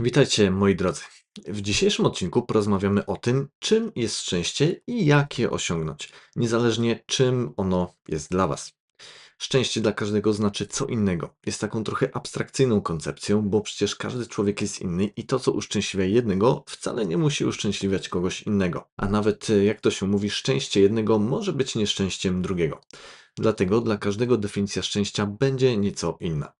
Witajcie moi drodzy. W dzisiejszym odcinku porozmawiamy o tym, czym jest szczęście i jak je osiągnąć, niezależnie czym ono jest dla Was. Szczęście dla każdego znaczy co innego. Jest taką trochę abstrakcyjną koncepcją, bo przecież każdy człowiek jest inny i to, co uszczęśliwia jednego, wcale nie musi uszczęśliwiać kogoś innego. A nawet, jak to się mówi, szczęście jednego może być nieszczęściem drugiego. Dlatego dla każdego definicja szczęścia będzie nieco inna.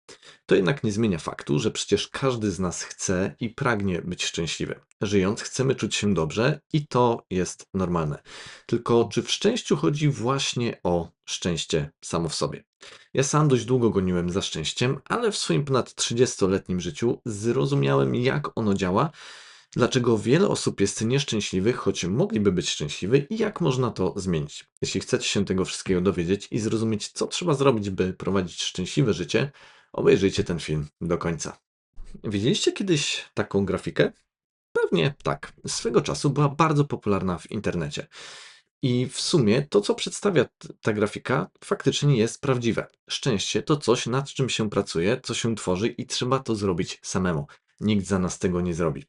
To jednak nie zmienia faktu, że przecież każdy z nas chce i pragnie być szczęśliwy. Żyjąc, chcemy czuć się dobrze i to jest normalne. Tylko czy w szczęściu chodzi właśnie o szczęście samo w sobie? Ja sam dość długo goniłem za szczęściem, ale w swoim ponad 30-letnim życiu zrozumiałem, jak ono działa, dlaczego wiele osób jest nieszczęśliwych, choć mogliby być szczęśliwi i jak można to zmienić. Jeśli chcecie się tego wszystkiego dowiedzieć i zrozumieć, co trzeba zrobić, by prowadzić szczęśliwe życie, obejrzyjcie ten film do końca. Widzieliście kiedyś taką grafikę? Pewnie tak. Swego czasu była bardzo popularna w internecie. I w sumie to, co przedstawia ta grafika, faktycznie jest prawdziwe. Szczęście to coś, nad czym się pracuje, co się tworzy i trzeba to zrobić samemu. Nikt za nas tego nie zrobi.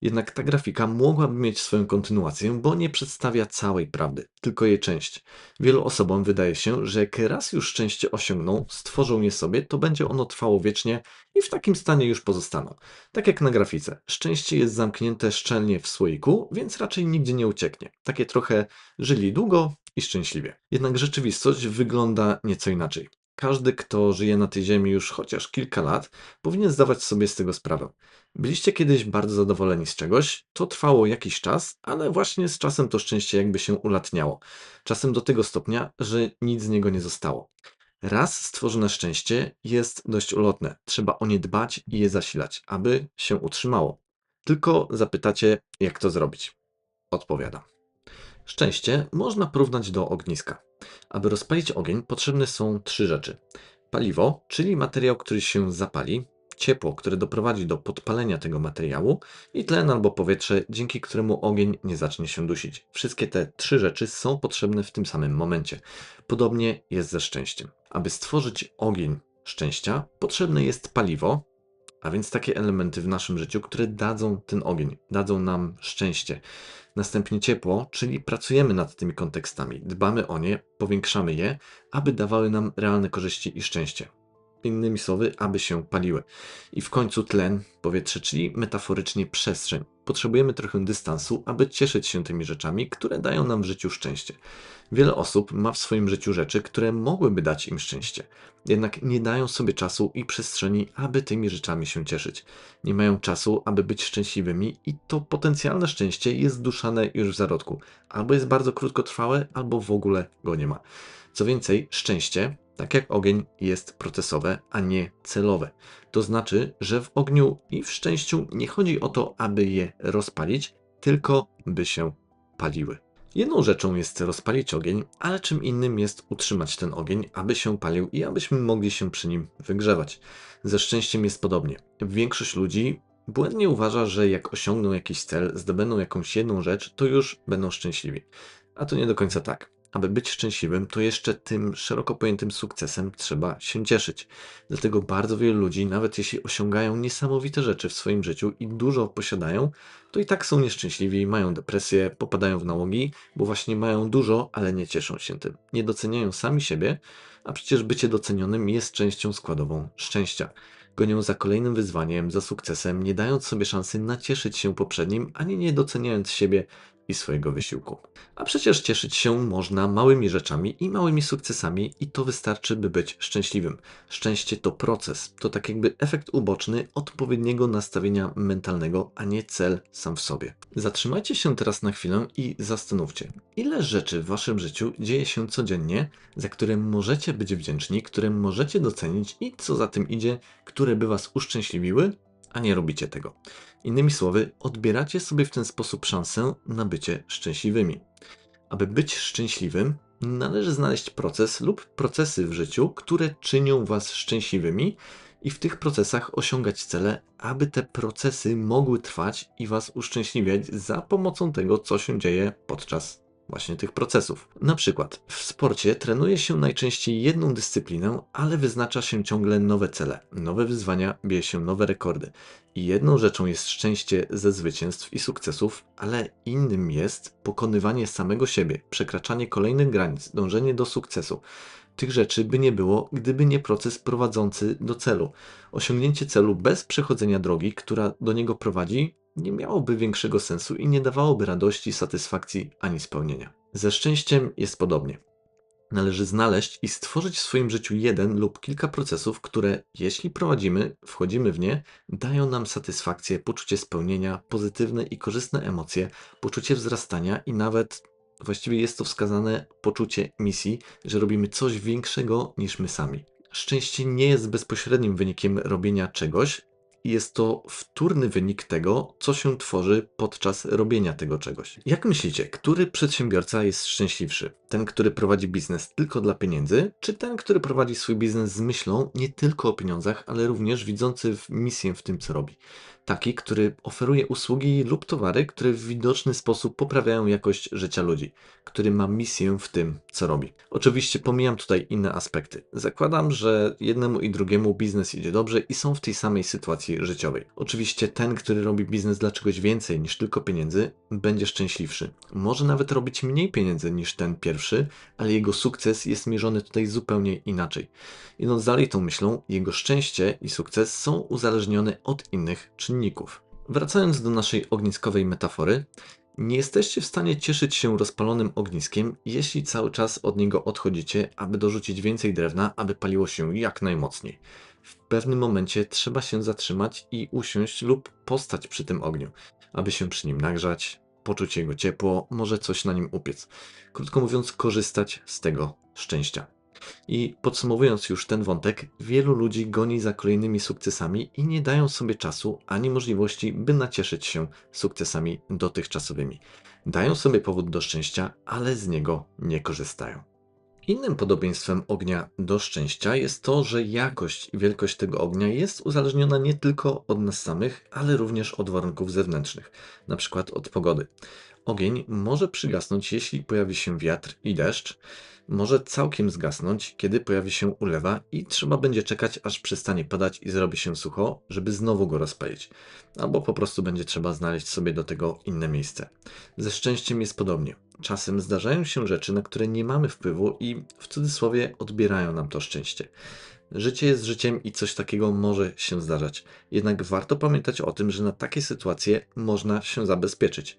Jednak ta grafika mogłaby mieć swoją kontynuację, bo nie przedstawia całej prawdy, tylko jej część. Wielu osobom wydaje się, że jak raz już szczęście osiągną, stworzą je sobie, to będzie ono trwało wiecznie i w takim stanie już pozostaną. Tak jak na grafice. Szczęście jest zamknięte szczelnie w słoiku, więc raczej nigdzie nie ucieknie. Takie trochę żyli długo i szczęśliwie. Jednak rzeczywistość wygląda nieco inaczej. Każdy, kto żyje na tej ziemi już chociaż kilka lat, powinien zdawać sobie z tego sprawę. Byliście kiedyś bardzo zadowoleni z czegoś, to trwało jakiś czas, ale właśnie z czasem to szczęście jakby się ulatniało. Czasem do tego stopnia, że nic z niego nie zostało. Raz stworzone szczęście jest dość ulotne. Trzeba o nie dbać i je zasilać, aby się utrzymało. Tylko zapytacie, jak to zrobić. Odpowiadam. Szczęście można porównać do ogniska. Aby rozpalić ogień, potrzebne są trzy rzeczy: paliwo, czyli materiał, który się zapali, ciepło, które doprowadzi do podpalenia tego materiału i tlen albo powietrze, dzięki któremu ogień nie zacznie się dusić. Wszystkie te trzy rzeczy są potrzebne w tym samym momencie. Podobnie jest ze szczęściem. Aby stworzyć ogień szczęścia, potrzebne jest paliwo, a więc takie elementy w naszym życiu, które dadzą ten ogień, dadzą nam szczęście. Następnie ciepło, czyli pracujemy nad tymi kontekstami, dbamy o nie, powiększamy je, aby dawały nam realne korzyści i szczęście. Innymi słowy, aby się paliły. I w końcu tlen, powietrze, czyli metaforycznie przestrzeń. Potrzebujemy trochę dystansu, aby cieszyć się tymi rzeczami, które dają nam w życiu szczęście. Wiele osób ma w swoim życiu rzeczy, które mogłyby dać im szczęście, jednak nie dają sobie czasu i przestrzeni, aby tymi rzeczami się cieszyć. Nie mają czasu, aby być szczęśliwymi, i to potencjalne szczęście jest duszane już w zarodku. Albo jest bardzo krótkotrwałe, albo w ogóle go nie ma. Co więcej, szczęście tak jak ogień jest procesowe, a nie celowe. To znaczy, że w ogniu i w szczęściu nie chodzi o to, aby je rozpalić, tylko by się paliły. Jedną rzeczą jest rozpalić ogień, ale czym innym jest utrzymać ten ogień, aby się palił i abyśmy mogli się przy nim wygrzewać. Ze szczęściem jest podobnie. Większość ludzi błędnie uważa, że jak osiągną jakiś cel, zdobędą jakąś jedną rzecz, to już będą szczęśliwi. A to nie do końca tak aby być szczęśliwym, to jeszcze tym szeroko pojętym sukcesem trzeba się cieszyć. Dlatego bardzo wielu ludzi, nawet jeśli osiągają niesamowite rzeczy w swoim życiu i dużo posiadają, to i tak są nieszczęśliwi, mają depresję, popadają w nałogi, bo właśnie mają dużo, ale nie cieszą się tym. Nie doceniają sami siebie, a przecież bycie docenionym jest częścią składową szczęścia. Gonią za kolejnym wyzwaniem, za sukcesem, nie dając sobie szansy nacieszyć się poprzednim, ani nie doceniając siebie i swojego wysiłku. A przecież cieszyć się można małymi rzeczami i małymi sukcesami, i to wystarczy, by być szczęśliwym. Szczęście to proces, to tak jakby efekt uboczny odpowiedniego nastawienia mentalnego, a nie cel sam w sobie. Zatrzymajcie się teraz na chwilę i zastanówcie, ile rzeczy w waszym życiu dzieje się codziennie, za które możecie być wdzięczni, które możecie docenić i co za tym idzie, które by was uszczęśliwiły, a nie robicie tego. Innymi słowy, odbieracie sobie w ten sposób szansę na bycie szczęśliwymi. Aby być szczęśliwym, należy znaleźć proces lub procesy w życiu, które czynią Was szczęśliwymi i w tych procesach osiągać cele, aby te procesy mogły trwać i Was uszczęśliwiać za pomocą tego, co się dzieje podczas właśnie tych procesów. Na przykład w sporcie trenuje się najczęściej jedną dyscyplinę, ale wyznacza się ciągle nowe cele, nowe wyzwania, bije się nowe rekordy. I jedną rzeczą jest szczęście ze zwycięstw i sukcesów, ale innym jest pokonywanie samego siebie, przekraczanie kolejnych granic, dążenie do sukcesu. Tych rzeczy by nie było, gdyby nie proces prowadzący do celu. Osiągnięcie celu bez przechodzenia drogi, która do niego prowadzi, nie miałoby większego sensu i nie dawałoby radości, satysfakcji ani spełnienia. Ze szczęściem jest podobnie. Należy znaleźć i stworzyć w swoim życiu jeden lub kilka procesów, które, jeśli prowadzimy, wchodzimy w nie, dają nam satysfakcję, poczucie spełnienia, pozytywne i korzystne emocje, poczucie wzrastania i nawet właściwie jest to wskazane poczucie misji, że robimy coś większego niż my sami. Szczęście nie jest bezpośrednim wynikiem robienia czegoś, jest to wtórny wynik tego, co się tworzy podczas robienia tego czegoś. Jak myślicie, który przedsiębiorca jest szczęśliwszy? Ten, który prowadzi biznes tylko dla pieniędzy, czy ten, który prowadzi swój biznes z myślą nie tylko o pieniądzach, ale również widzący misję w tym, co robi? Taki, który oferuje usługi lub towary, które w widoczny sposób poprawiają jakość życia ludzi, który ma misję w tym, co robi. Oczywiście pomijam tutaj inne aspekty. Zakładam, że jednemu i drugiemu biznes idzie dobrze i są w tej samej sytuacji życiowej. Oczywiście ten, który robi biznes dla czegoś więcej niż tylko pieniędzy, będzie szczęśliwszy. Może nawet robić mniej pieniędzy niż ten pierwszy, ale jego sukces jest mierzony tutaj zupełnie inaczej. Idąc dalej tą myślą, jego szczęście i sukces są uzależnione od innych czynników. Wracając do naszej ogniskowej metafory, nie jesteście w stanie cieszyć się rozpalonym ogniskiem, jeśli cały czas od niego odchodzicie, aby dorzucić więcej drewna, aby paliło się jak najmocniej. W pewnym momencie trzeba się zatrzymać i usiąść lub postać przy tym ogniu, aby się przy nim nagrzać, poczuć jego ciepło, może coś na nim upiec. Krótko mówiąc, korzystać z tego szczęścia. I podsumowując już ten wątek, wielu ludzi goni za kolejnymi sukcesami i nie dają sobie czasu ani możliwości, by nacieszyć się sukcesami dotychczasowymi. Dają sobie powód do szczęścia, ale z niego nie korzystają. Innym podobieństwem ognia do szczęścia jest to, że jakość i wielkość tego ognia jest uzależniona nie tylko od nas samych, ale również od warunków zewnętrznych, np. od pogody. Ogień może przygasnąć, jeśli pojawi się wiatr i deszcz, może całkiem zgasnąć, kiedy pojawi się ulewa i trzeba będzie czekać, aż przestanie padać i zrobi się sucho, żeby znowu go rozpalić. Albo po prostu będzie trzeba znaleźć sobie do tego inne miejsce. Ze szczęściem jest podobnie. Czasem zdarzają się rzeczy, na które nie mamy wpływu i w cudzysłowie odbierają nam to szczęście. Życie jest życiem i coś takiego może się zdarzać. Jednak warto pamiętać o tym, że na takie sytuacje można się zabezpieczyć.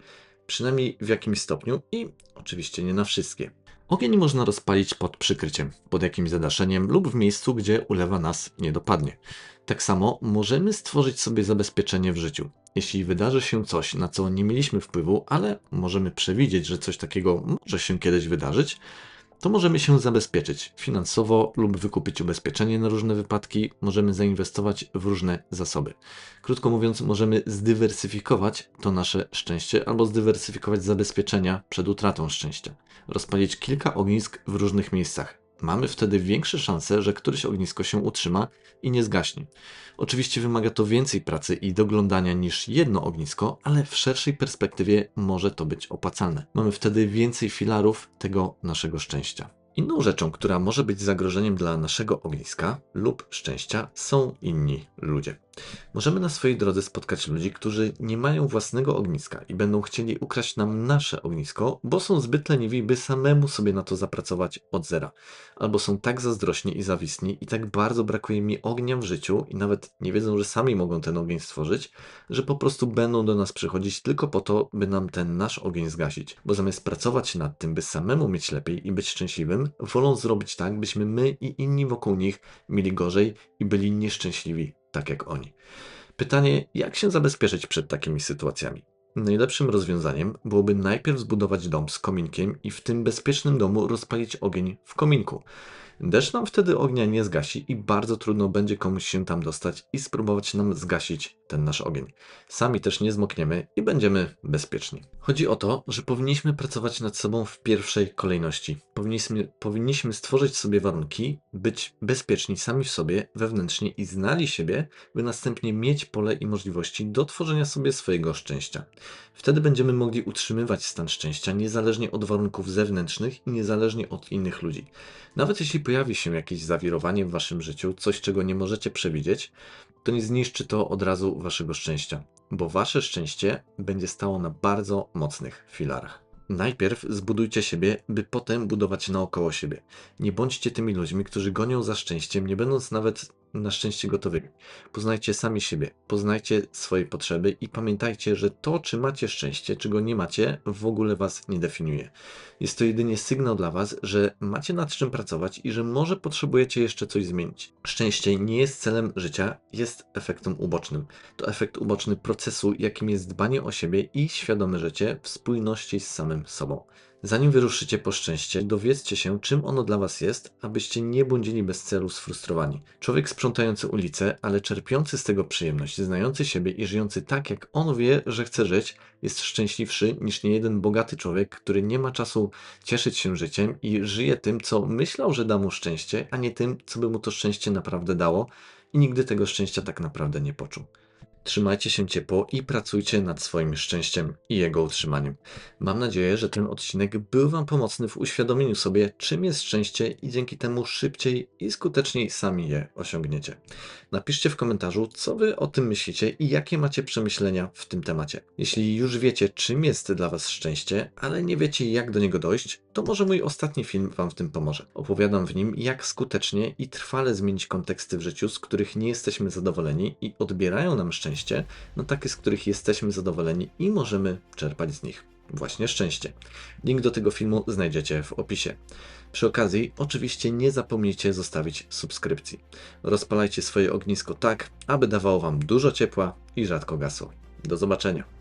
Przynajmniej w jakimś stopniu i oczywiście nie na wszystkie. Ogień można rozpalić pod przykryciem, pod jakimś zadaszeniem lub w miejscu, gdzie ulewa nas nie dopadnie. Tak samo możemy stworzyć sobie zabezpieczenie w życiu. Jeśli wydarzy się coś, na co nie mieliśmy wpływu, ale możemy przewidzieć, że coś takiego może się kiedyś wydarzyć, to możemy się zabezpieczyć finansowo lub wykupić ubezpieczenie na różne wypadki, możemy zainwestować w różne zasoby. Krótko mówiąc, możemy zdywersyfikować to nasze szczęście albo zdywersyfikować zabezpieczenia przed utratą szczęścia. Rozpalić kilka ognisk w różnych miejscach, Mamy wtedy większe szanse, że któreś ognisko się utrzyma i nie zgaśnie. Oczywiście wymaga to więcej pracy i doglądania niż jedno ognisko, ale w szerszej perspektywie może to być opłacalne. Mamy wtedy więcej filarów tego naszego szczęścia. Inną rzeczą, która może być zagrożeniem dla naszego ogniska lub szczęścia, są inni ludzie. Możemy na swojej drodze spotkać ludzi, którzy nie mają własnego ogniska i będą chcieli ukraść nam nasze ognisko, bo są zbyt leniwi, by samemu sobie na to zapracować od zera. Albo są tak zazdrośni i zawisni i tak bardzo brakuje mi ognia w życiu i nawet nie wiedzą, że sami mogą ten ogień stworzyć, że po prostu będą do nas przychodzić tylko po to, by nam ten nasz ogień zgasić. Bo zamiast pracować nad tym, by samemu mieć lepiej i być szczęśliwym, wolą zrobić tak, byśmy my i inni wokół nich mieli gorzej i byli nieszczęśliwi tak jak oni. Pytanie, jak się zabezpieczyć przed takimi sytuacjami? Najlepszym rozwiązaniem byłoby najpierw zbudować dom z kominkiem i w tym bezpiecznym domu rozpalić ogień w kominku. Deszcz nam wtedy ognia nie zgasi i bardzo trudno będzie komuś się tam dostać i spróbować nam zgasić ten nasz ogień. Sami też nie zmokniemy i będziemy bezpieczni. Chodzi o to, że powinniśmy pracować nad sobą w pierwszej kolejności. Powinniśmy, powinniśmy stworzyć sobie warunki, być bezpieczni sami w sobie, wewnętrznie i znali siebie, by następnie mieć pole i możliwości do tworzenia sobie swojego szczęścia. Wtedy będziemy mogli utrzymywać stan szczęścia niezależnie od warunków zewnętrznych i niezależnie od innych ludzi. Nawet jeśli pojawi się jakieś zawirowanie w waszym życiu, coś czego nie możecie przewidzieć, to nie zniszczy to od razu waszego szczęścia, bo wasze szczęście będzie stało na bardzo mocnych filarach. Najpierw zbudujcie siebie, by potem budować naokoło siebie. Nie bądźcie tymi ludźmi, którzy gonią za szczęściem, nie będąc nawet na szczęście gotowymi. Poznajcie sami siebie, poznajcie swoje potrzeby i pamiętajcie, że to, czy macie szczęście, czy go nie macie, w ogóle was nie definiuje. Jest to jedynie sygnał dla was, że macie nad czym pracować i że może potrzebujecie jeszcze coś zmienić. Szczęście nie jest celem życia, jest efektem ubocznym. To efekt uboczny procesu, jakim jest dbanie o siebie i świadome życie w spójności z samym sobą. Zanim wyruszycie po szczęście, dowiedzcie się, czym ono dla Was jest, abyście nie błądzili bez celu sfrustrowani. Człowiek sprzątający ulicę, ale czerpiący z tego przyjemność, znający siebie i żyjący tak, jak on wie, że chce żyć, jest szczęśliwszy niż niejeden bogaty człowiek, który nie ma czasu cieszyć się życiem i żyje tym, co myślał, że da mu szczęście, a nie tym, co by mu to szczęście naprawdę dało i nigdy tego szczęścia tak naprawdę nie poczuł. Trzymajcie się ciepło i pracujcie nad swoim szczęściem i jego utrzymaniem. Mam nadzieję, że ten odcinek był Wam pomocny w uświadomieniu sobie, czym jest szczęście i dzięki temu szybciej i skuteczniej sami je osiągniecie. Napiszcie w komentarzu, co Wy o tym myślicie i jakie macie przemyślenia w tym temacie. Jeśli już wiecie, czym jest dla Was szczęście, ale nie wiecie, jak do niego dojść, to może mój ostatni film Wam w tym pomoże. Opowiadam w nim, jak skutecznie i trwale zmienić konteksty w życiu, z których nie jesteśmy zadowoleni i odbierają nam szczęście na takie, z których jesteśmy zadowoleni i możemy czerpać z nich właśnie szczęście. Link do tego filmu znajdziecie w opisie. Przy okazji, oczywiście nie zapomnijcie zostawić subskrypcji. Rozpalajcie swoje ognisko tak, aby dawało Wam dużo ciepła i rzadko gasło. Do zobaczenia.